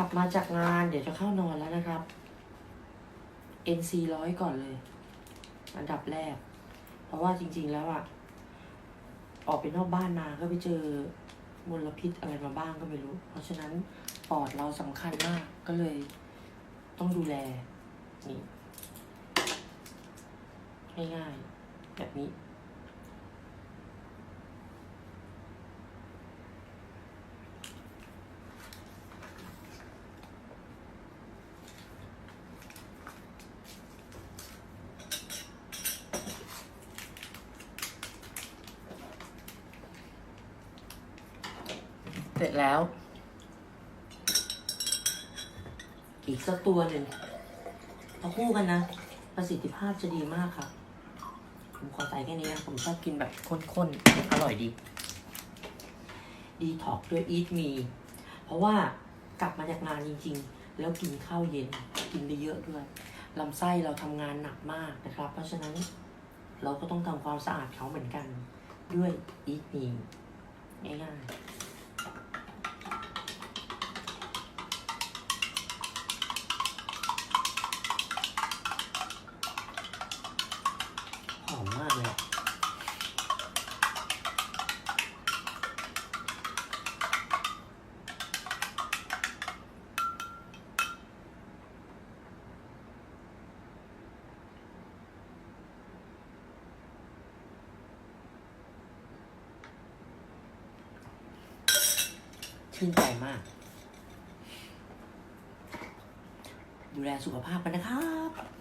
กลับมาจากงานเดี๋ยวจะเข้านอนแล้วนะครับ NC ร้อยก่อนเลย อันดับแรก เพราะว่าจริง ๆ แล้วอะออกไปนอกบ้านมาก็ไปเจอมลพิษอะไรมาบ้างก็ไม่รู้ เพราะฉะนั้นปอดเราสำคัญมากก็เลยต้องดูแล นี่ ง่ายๆแบบนี้ เสร็จแล้ว อีกสักตัวหนึ่งพอคู่กันนะ ประสิทธิภาพจะดีมากค่ะ ผมขอใส่แค่นี้นะผมชอบกินแบบข้นๆ อร่อยดี ดีท็อกด้วยอีทมี เพราะว่ากลับมาจากงานจริง ๆ แล้วกินข้าวเย็น กินไปเยอะด้วยลำไส้เราทำงานหนักมากนะครับ เพราะฉะนั้นเราก็ต้องทำความสะอาดเขาเหมือนกัน ด้วยอีทมีง่ายๆ อมมากเลยอะชื่นใจมาก ดูแลสุขภาพกันนะครับ